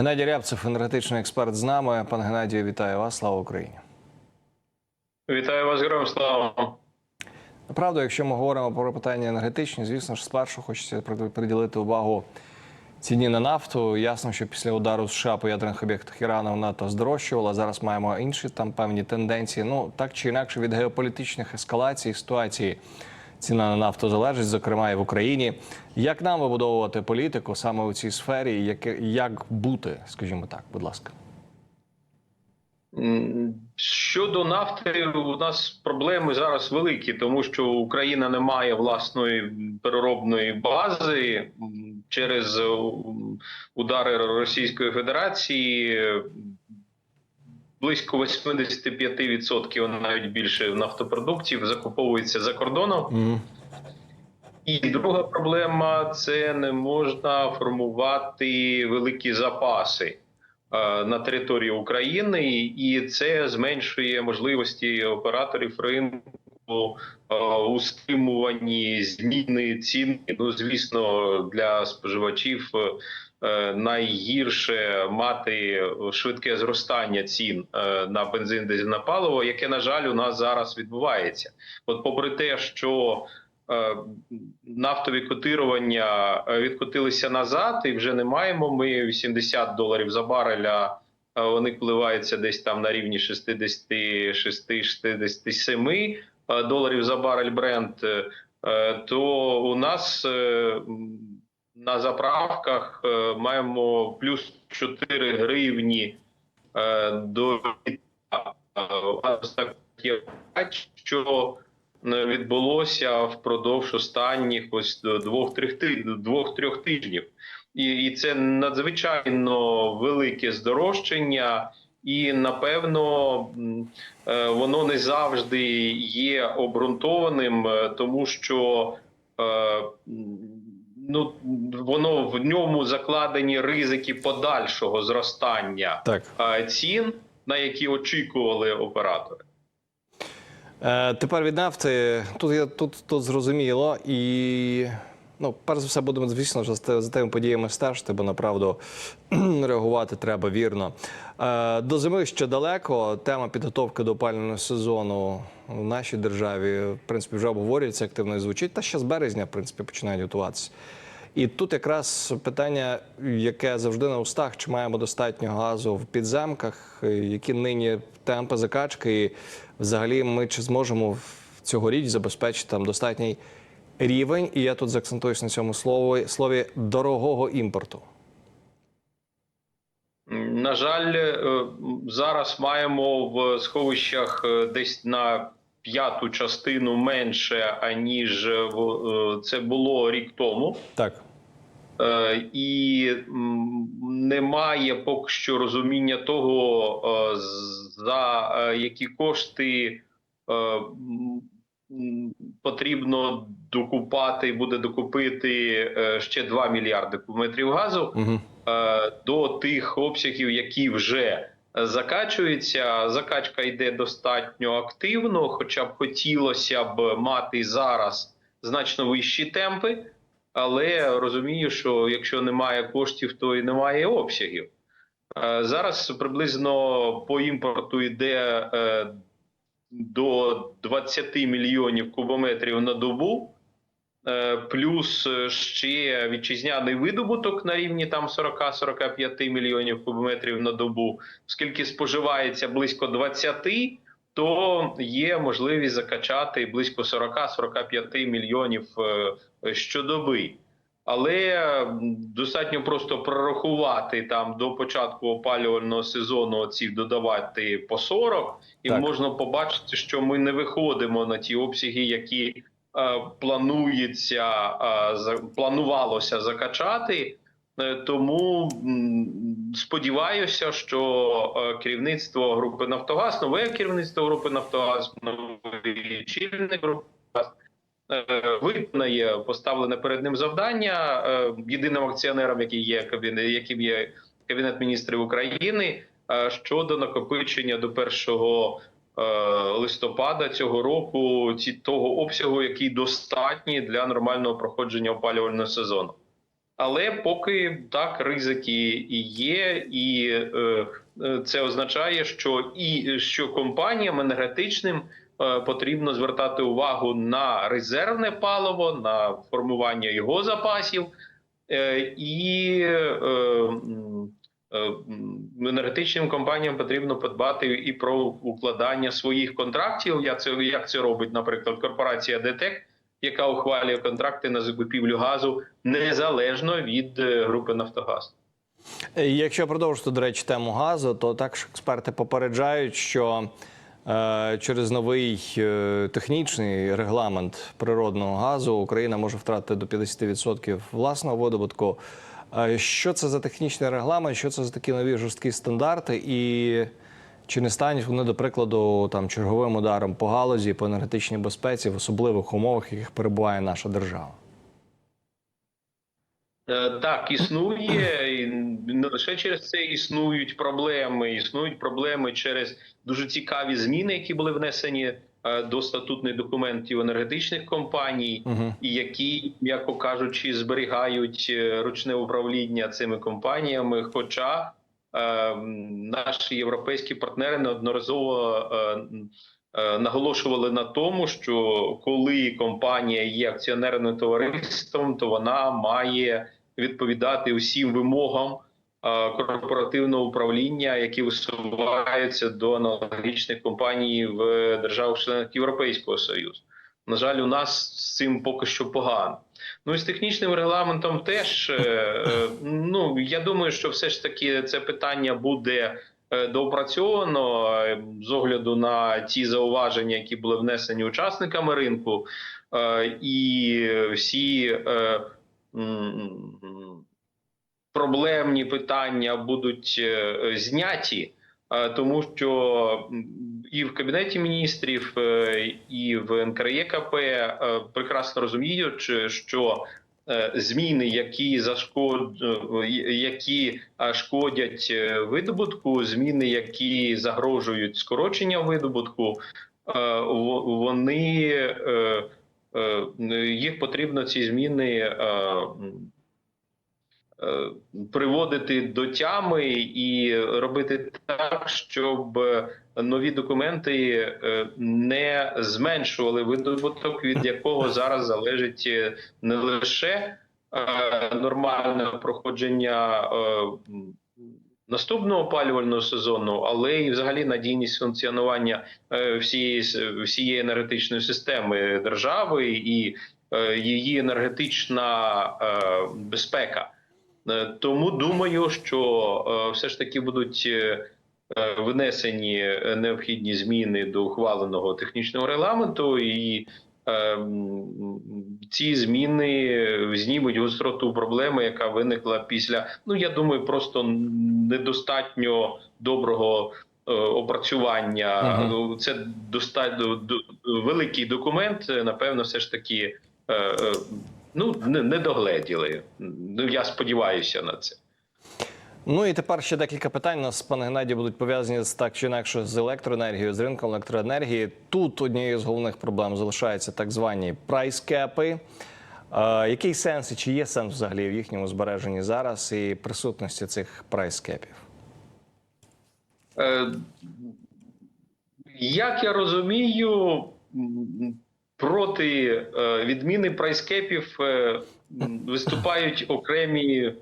Геннадій Рябцев, енергетичний експерт з нами. Пан Геннадію, вітаю вас. Слава Україні. Вітаю вас, героям слава. Правда, якщо ми говоримо про питання енергетичні, звісно ж, спершу хочеться приділити увагу ціні на нафту. Ясно, що після удару США по ядерних об'єктах Ірану НАТО здорожчувала. Зараз маємо інші там певні тенденції. Ну так чи інакше від геополітичних ескалацій ситуації ціна на нафту залежить, зокрема і в Україні. Як нам вибудовувати політику саме у цій сфері? Як, як бути, скажімо так, будь ласка. Щодо нафти, у нас проблеми зараз великі, тому що Україна не має власної переробної бази через удари Російської Федерації. Е, Близько 85%, навіть більше нафтопродуктів закуповується за кордоном. Мгм. І друга проблема це не можна формувати великі запаси е, на території України, і це зменшує можливості операторів ринку е, у стримуванні зміни цін. Ну звісно, для споживачів. Е, Найгірше мати швидке зростання цін е, на бензин дизельне паливо, яке на жаль у нас зараз відбувається. От, попри те, що е, нафтові котирування відкотилися назад, і вже не маємо ми 80 доларів за бареля. Вони коливаються десь там на рівні 66-67 е, доларів за барель Брент. е, То у нас на заправках е, маємо плюс 4 гривні е, до що е, відбулося впродовж останніх ось двох-трьох тижнів, і, і це надзвичайно велике здорожчання, і напевно воно не завжди є обґрунтованим, тому що ну воно в ньому закладені ризики подальшого зростання Так. е, цін, на які очікували оператори. Е, тепер від нафти тут я тут, тут зрозуміло, і ну, перш за все, будемо звісно за, тими подіями стежити, бо направду реагувати треба вірно. Е, до зими ще далеко. Тема підготовки до опалювального сезону в нашій державі в принципі вже обговорюється активно і звучить. Та ще з березня, в принципі, починають готуватися. І тут якраз питання, яке завжди на устах, чи маємо достатньо газу в підземках, е, які нині темпи закачки, і взагалі ми чи зможемо цьогоріч забезпечити там достатній рівень, і я тут заакцентуюсь на цьому слові, слові дорогого імпорту. На жаль, е, зараз маємо в сховищах е, десь на п'яту частину менше, аніж е, е, це було рік тому. Так. Е, І немає поки що розуміння того, за які кошти потрібно докупати, буде докупити ще 2 мільярди кубометрів газу Угу. до тих обсягів, які вже закачуються. Закачка йде достатньо активно, хоча б хотілося б мати зараз значно вищі темпи, але розумію, що якщо немає коштів, то і немає обсягів. Е, Зараз приблизно по імпорту йде е, до 20 мільйонів кубометрів на добу. Е, Плюс е, ще вітчизняний видобуток на рівні там 40-45 мільйонів кубометрів на добу, оскільки споживається близько 20, то є можливість закачати близько 40-45 мільйонів е, щодоби. Але достатньо просто прорахувати там до початку опалювального сезону ці додавати по 40, і Так. можна побачити, що ми не виходимо на ті обсяги, які планується е, планувалося закачати. Е, Тому сподіваюся, що е, керівництво групи Нафтогаз, нове керівництво групи Нафтогаз, новий очільник групи Нафтогаз е, виконає поставлене перед ним завдання е, єдиним акціонером, який є кабінет, яким є кабінет міністрів України, е, щодо накопичення до 1 е, листопада цього року ці того обсягу, який достатній для нормального проходження опалювального сезону. Але поки так ризики і є, і е, е, це означає, що і що компаніям енергетичним е, потрібно звертати увагу на резервне паливо, на формування його запасів, е, і е, е, енергетичним компаніям потрібно подбати і про укладання своїх контрактів. Як це як це робить, наприклад, корпорація ДТЕК, яка ухвалює контракти на закупівлю газу незалежно від е, групи Нафтогаз. Е, Якщо продовжити, до речі, тему газу, то також експерти попереджають, що е, через новий е, технічний регламент природного газу Україна може втратити до 50% власного видобутку. Що це за технічний регламент? Що це за такі нові жорсткі стандарти? І чи не стануть вони, до прикладу, там черговим ударом по галузі, по енергетичній безпеці в особливих умовах, в яких перебуває наша держава? Е, Так, існує і не лише через це існують проблеми. Існують проблеми через дуже цікаві зміни, які були внесені е, до статутних документів енергетичних компаній, Угу. і які, м'яко кажучи, зберігають е, ручне управління цими компаніями. Хоча е, наші європейські партнери неодноразово е, е, наголошували на тому, що коли компанія є акціонерним товариством, то вона має відповідати усім вимогам корпоративного управління, які висуваються до аналогічних компаній в державах-членах Європейського Союзу. На жаль, у нас з цим поки що погано. Ну і з технічним регламентом теж е, е, ну я думаю, що все ж таки це питання буде е, доопрацьовано з огляду на ті зауваження, які були внесені учасниками ринку, і всі проблемні питання будуть е, зняті. Е, Тому що і в кабінеті міністрів, е, і в НКРЄКП е, прекрасно розуміють, що е, зміни, які зашкод... е, які е, шкодять е, видобутку, зміни, які загрожують скорочення видобутку, е, вони е, е, їх потрібно ці зміни. Е, е, Приводити до тями і робити так, щоб нові документи е, не зменшували видобуток, від якого зараз залежить е, не лише е, нормальне проходження е, наступного опалювального сезону, але і взагалі надійність функціонування е, всієї всієї енергетичної системи держави і е, її енергетична е, безпека. Е, Тому думаю, що е, все ж таки будуть е, внесені необхідні зміни до ухваленого технічного регламенту, і ці зміни знімуть гостроту проблеми, яка виникла після. Ну я думаю, просто недостатньо доброго. Опрацювання Мгм. Ну, це достатньо до- великий документ. Напевно, все ж таки ну не, не догледіли. Ну я сподіваюся на це. Ну і тепер ще декілька питань у нас, пане Геннадію, будуть пов'язані з так чи інакше з електроенергією, з ринком електроенергії. Тут однією з головних проблем залишаються так звані прайскепи. Е, який сенс і чи є сенс взагалі в їхньому збереженні зараз і присутності цих прайскепів? Е, Як я розумію, проти е, відміни прайскепів е, виступають окремі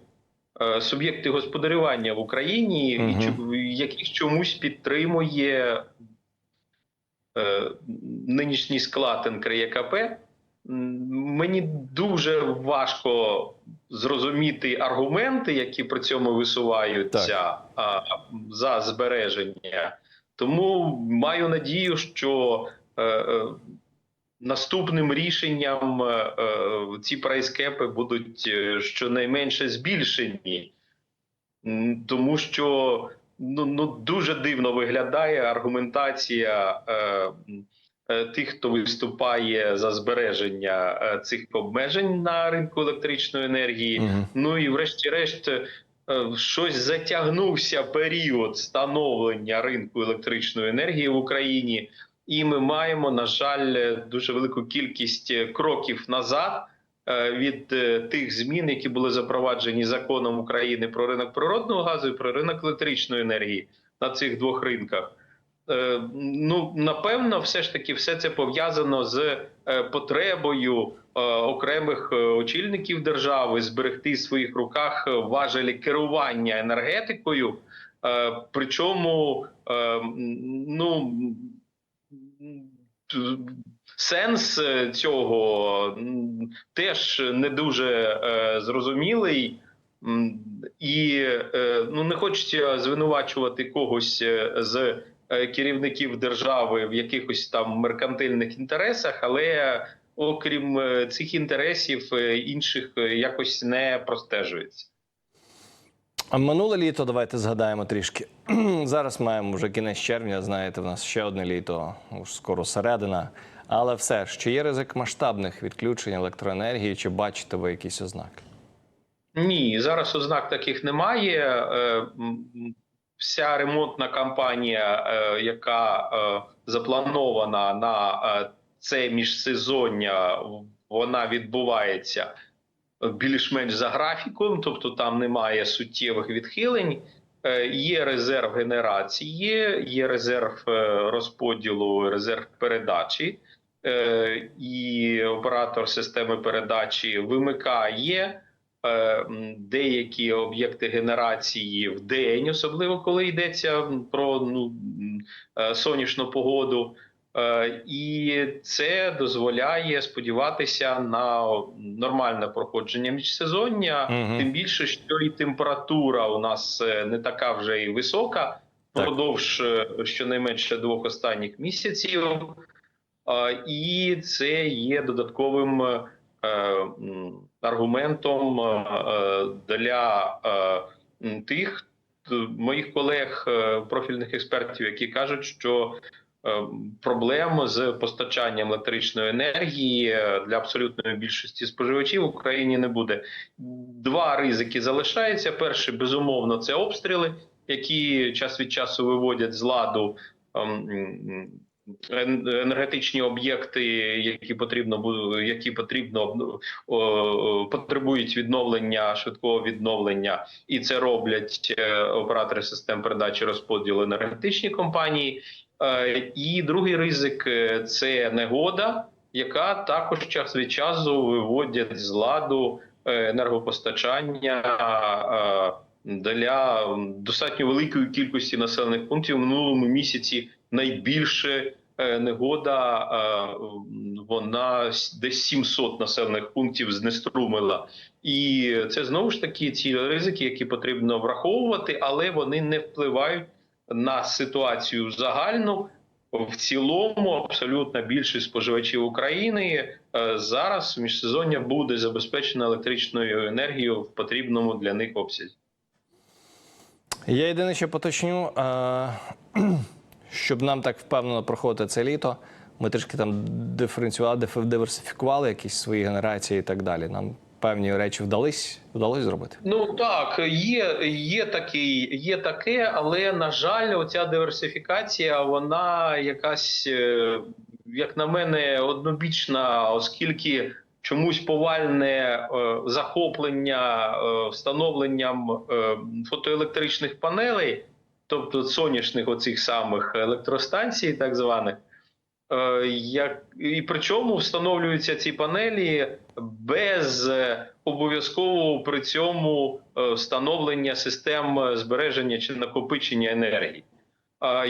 е, суб'єкти господарювання в Україні, чу- яких чомусь підтримує нинішній склад НКРЄКП. Мені дуже важко зрозуміти аргументи, які при цьому висуваються а, за збереження. Тому маю надію, що наступним рішенням е, е, ці прайскепи будуть е, щонайменше збільшені, тому що ну, ну дуже дивно виглядає аргументація. Е, е, Тих, хто виступає за збереження е, цих обмежень на ринку електричної енергії, Мгм. Ну і врешті-решт, щось затягнувся період становлення ринку електричної енергії в Україні, і ми маємо, на жаль, дуже велику кількість кроків назад, е, від е, тих змін, які були запроваджені законом України про ринок природного газу і про ринок електричної енергії на цих двох ринках. Е, Ну, напевно, все ж таки, все це пов'язано з потребою окремих очільників держави зберегти в своїх руках важелі керування енергетикою. Причому, ну сенс е, цього теж не дуже е, зрозумілий. І е, ну не хочеться звинувачувати когось з керівників держави в якихось там меркантильних інтересах, але окрім цих інтересів, інших якось не простежується. Минуле літо давайте згадаємо трішки. Зараз маємо вже кінець червня. Знаєте, в нас ще одне літо, уж скоро середина. Але все ж, чи є ризик масштабних відключень електроенергії, чи бачите ви якісь ознаки? Ні, зараз ознак таких немає. Е, Вся ремонтна кампанія, е, яка е, запланована на це міжсезоння, вона відбувається більш-менш за графіком, тобто там немає суттєвих відхилень. Е, Є резерв генерації, є резерв е, розподілу, резерв передачі, Е, і оператор системи передачі вимикає деякі об'єкти генерації в день, особливо коли йдеться про ну, сонячну погоду. Е, І це дозволяє сподіватися на нормальне проходження міжсезоння, Мгм. тим більше, що і температура у нас е, не така вже і висока впродовж е, щонайменше двох останніх місяців. І це є додатковим аргументом для тих моїх колег, профільних експертів, які кажуть, що проблем з постачанням електричної енергії е, для абсолютної більшості споживачів в Україні не буде. Два ризики залишаються. Перший, безумовно, це обстріли, які час від часу виводять з ладу. ем, м, ен- енергетичні об'єкти, які потрібно які потрібно потребують відновлення швидкого відновлення, і це роблять е, оператори систем передачі розподілу енергетичні компанії. Е, І другий ризик е, це негода, яка також час від часу виводять з ладу е, енергопостачання. Для достатньо великої кількості населених пунктів в минулому місяці найбільше негода, вона десь 700 населених пунктів знеструмила. І це знову ж таки ці ризики, які потрібно враховувати, але вони не впливають на ситуацію загальну. В цілому, абсолютна більшість споживачів України е, зараз міжсезоння буде забезпечена електричною енергією в потрібному для них обсязі. Я єдине, що поточню, е, щоб нам так впевнено проходити це літо, ми трішки там диференціювали, диверсифікували якісь свої генерації і так далі. Нам певні речі вдались, вдалось зробити. Ну так, є, є такий, є таке, але на жаль, оця диверсифікація, вона якась, е, як на мене, однобічна, оскільки чомусь повальне е, захоплення е, встановленням е, фотоелектричних панелей, тобто сонячних оцих самих електростанцій, так званих. Е, Як і причому встановлюються ці панелі без е, обов'язкового при цьому е, встановлення систем збереження чи накопичення енергії.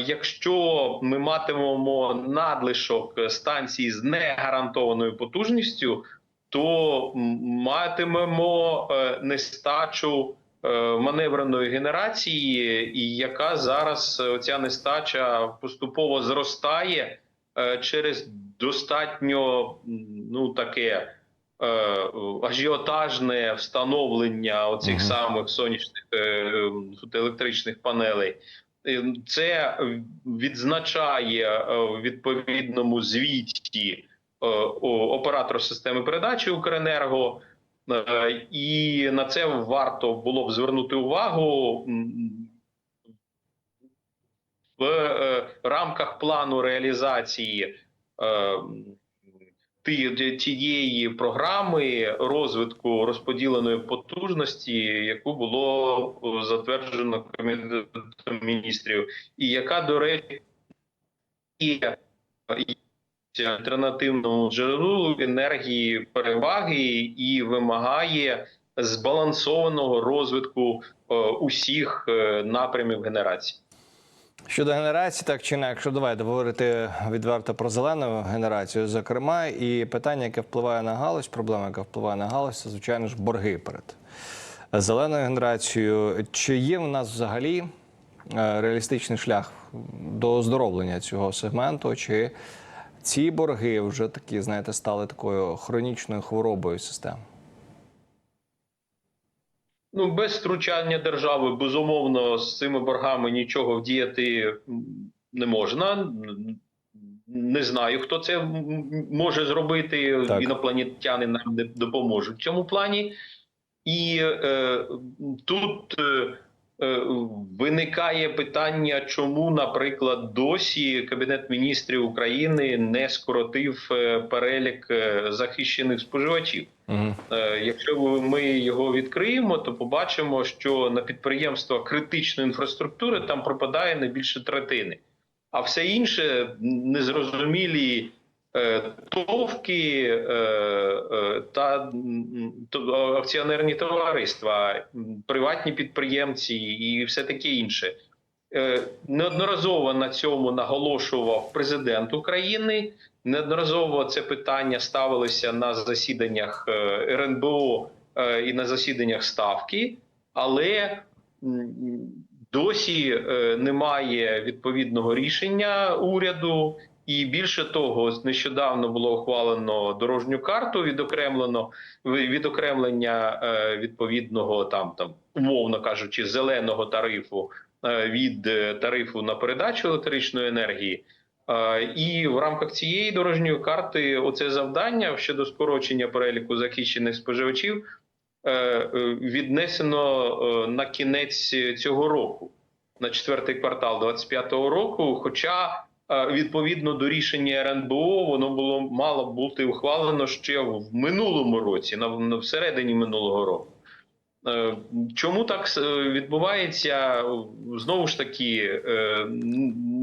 Якщо ми матимемо надлишок станцій з негарантованою потужністю, то матимемо нестачу маневреної генерації, і яка зараз ця нестача поступово зростає через достатньо ну таке е, ажіотажне встановлення оцих Мгм. самих сонячних е, е, панелей. Е, Це відзначає е, в відповідному звіті е, оператор системи передачі Укренерго. Е, І на це варто було б звернути увагу в е, рамках плану реалізації е, тієї програми розвитку розподіленої потужності, яку було затверджено кабінетом міністрів, і яка, до речі, є альтернативному джерелу енергії переваги і вимагає збалансованого розвитку е, усіх е, напрямів генерації. Щодо генерації, так чи інакше, давайте говорити відверто про зелену генерацію, зокрема, і питання, яке впливає на галузь, проблема, яка впливає на галузь, це звичайно ж борги перед зеленою генерацією. Чи є в нас взагалі е, реалістичний шлях до оздоровлення цього сегменту? Чи ці борги вже такі, знаєте, стали такою хронічною хворобою системи? Ну, без втручання держави, безумовно, з цими боргами нічого вдіяти не можна. Не знаю, хто це може зробити. Так. Інопланетяни нам не допоможуть в цьому плані. І е, тут е, виникає питання, чому, наприклад, досі Кабінет міністрів України не скоротив е, перелік е, захищених споживачів. Угу. Е, Якщо ми його відкриємо, то побачимо, що на підприємства критичної інфраструктури там пропадає не більше третини, а все інше незрозумілі е, товки е, е, та акціонерні товариства, приватні підприємці і все таке інше. Е, Неодноразово на цьому наголошував президент України. Неодноразово це питання ставилося на засіданнях е, РНБО е, і на засіданнях ставки, але досі е, немає відповідного рішення уряду. І більше того, нещодавно було ухвалено дорожню карту, відокремлено відокремлення е, відповідного там там умовно кажучи, зеленого тарифу е, від е, тарифу на передачу електричної енергії. І в рамках цієї дорожньої карти оце завдання щодо скорочення переліку захищених споживачів віднесено на кінець цього року, на четвертий квартал 25-го року. Хоча відповідно до рішення РНБО воно було мало бути ухвалено ще в минулому році, на, всередині минулого року. Е, Чому так е, відбувається? Знову ж таки, е,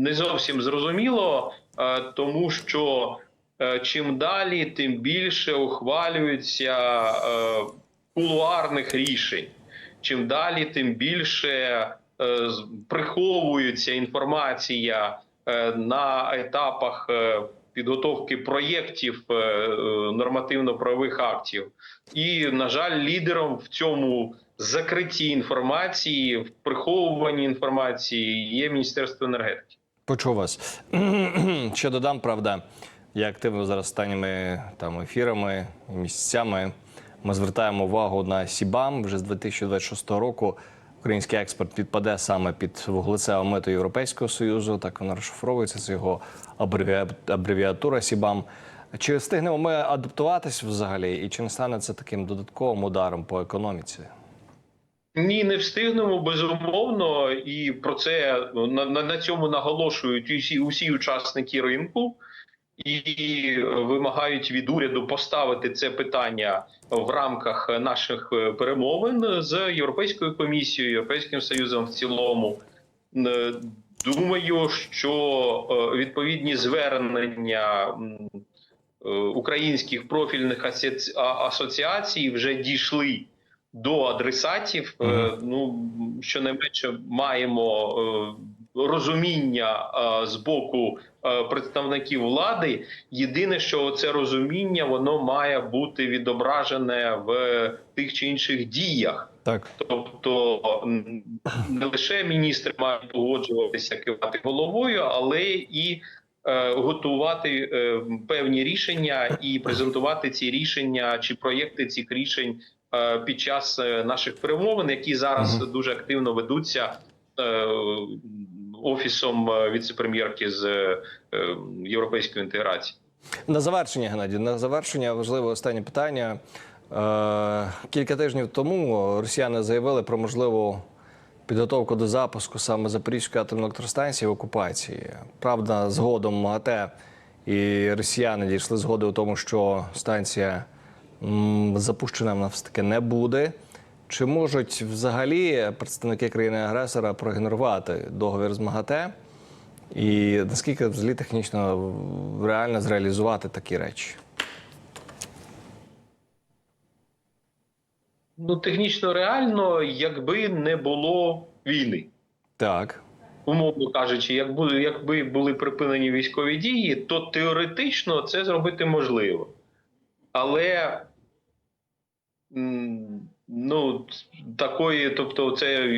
не зовсім зрозуміло, тому що чим далі, тим більше ухвалюється е, кулуарних рішень. Чим далі, тим більше приховується інформація на етапах е, підготовки проєктів е, е, нормативно-правових актів. І, на жаль, лідером в цьому закритті інформації, в приховуванні інформації є Міністерство енергетики. Почув вас. Ще додам, правда, я активно зараз останніми там ефірами і місяцями. Ми звертаємо увагу на Сібам. Вже з 2026 року український експорт підпаде саме під вуглецеву мету Європейського Союзу. Так вона розшифровується. Це його абревіа- абревіатура Сібам. Чи встигнемо ми адаптуватись взагалі, і чи не стане це таким додатковим ударом по економіці? Ні, не встигнемо безумовно, і про це ну, на, на, на цьому наголошують усі, усі учасники ринку. І вимагають від уряду поставити це питання в рамках наших е, перемовин з Європейською комісією, Європейським Союзом в цілому. Е, Думаю, що е, відповідні звернення е, українських профільних асоці- асоціацій вже дійшли до адресатів. Е, Мгм. Ну щонайменше маємо е, розуміння е, з боку е, представників влади. Єдине, що це розуміння воно має бути відображене в тих чи інших діях. Так. Тобто не лише міністри мають погоджуватися кивати головою, але і е, готувати е, певні рішення і презентувати ці рішення чи проєкти цих рішень е, під час е, наших перемовин, які зараз Мгм. дуже активно ведуться е, офісом е, віце-прем'єрки з е, е, європейської інтеграції. На завершення, Геннадій, на завершення важливе останнє питання. Кілька тижнів тому росіяни заявили про можливу підготовку до запуску саме Запорізької атомної електростанції в окупації. Правда, згодом МАГАТЕ і росіяни дійшли згоди у тому, що станція запущена вона все таки не буде. Чи можуть взагалі представники країни-агресора проігнорувати договір з МАГАТЕ? І наскільки взагалі технічно реально зреалізувати такі речі? Ну, технічно реально, якби не було війни. Так. Умовно кажучи, як були, якби були припинені військові дії, то теоретично це зробити можливо. Але м, ну, такої, тобто, це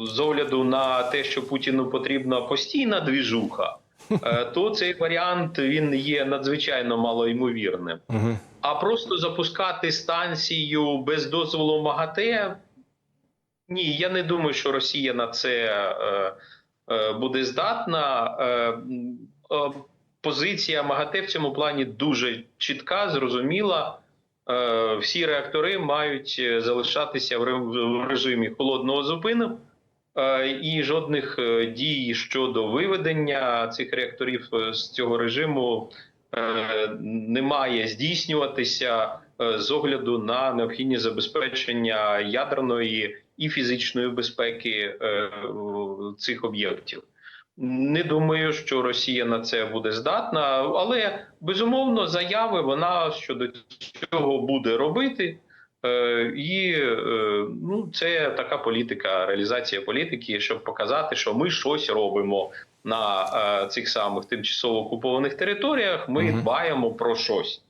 з огляду на те, що Путіну потрібна постійна двіжуха, е, то цей варіант він є надзвичайно малоймовірним. Угу. А просто запускати станцію без дозволу МАГАТЕ. Ні, я не думаю, що Росія на це е, е, буде здатна. Е, е, позиція МАГАТЕ в цьому плані дуже чітка, зрозуміла. Е, всі реактори мають е, залишатися в ре- режимі холодного зупину. Е, І жодних дій щодо виведення цих реакторів з цього режиму не має здійснюватися з огляду на необхідність забезпечення ядерної і фізичної безпеки цих об'єктів. Не думаю, що Росія на це буде здатна, але безумовно заяви вона щодо цього буде робити. Е, І е, ну, це така політика, реалізація політики, щоб показати, що ми щось робимо на е, цих самих тимчасово окупованих територіях. Ми Мгм. дбаємо про щось.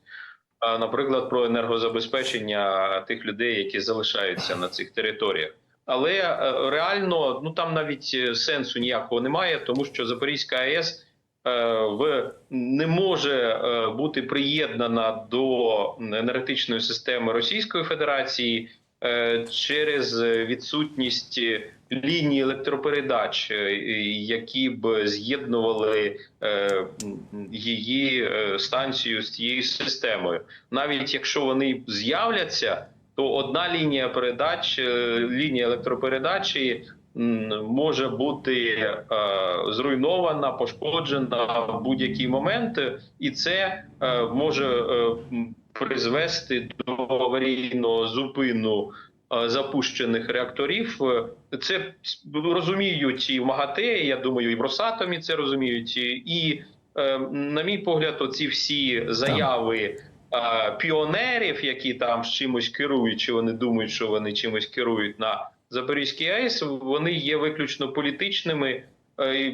Наприклад, про енергозабезпечення тих людей, які залишаються на цих територіях. Але е, реально, ну там навіть е, сенсу ніякого немає, тому що Запорізька АЕС е, в не може бути приєднана до енергетичної системи Російської Федерації через відсутність ліній електропередач, які б з'єднували її станцію з цією системою. Навіть якщо вони з'являться, то одна лінія передач, е, лінія електропередачі може бути е, зруйнована, пошкоджена в будь-який момент, і це е, може е, призвести до аварійного зупину е, запущених реакторів. Це розуміють і в МАГАТЕ, я думаю, і в Росатомі це розуміють. І, е, на мій погляд, оці всі заяви піонерів, які там з чимось керують, чи вони думають, що вони чимось керують на Запорізькій АЕС, вони є виключно політичними. Е,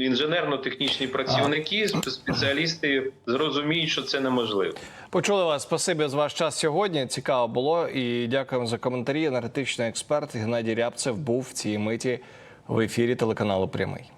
Інженерно-технічні працівники, спеціалісти зрозуміють, що це неможливо. Почули вас. Спасибі за ваш час сьогодні. Цікаво було. І дякуємо за коментарі. Енергетичний експерт Геннадій Рябцев був в цій миті в ефірі телеканалу Прямий.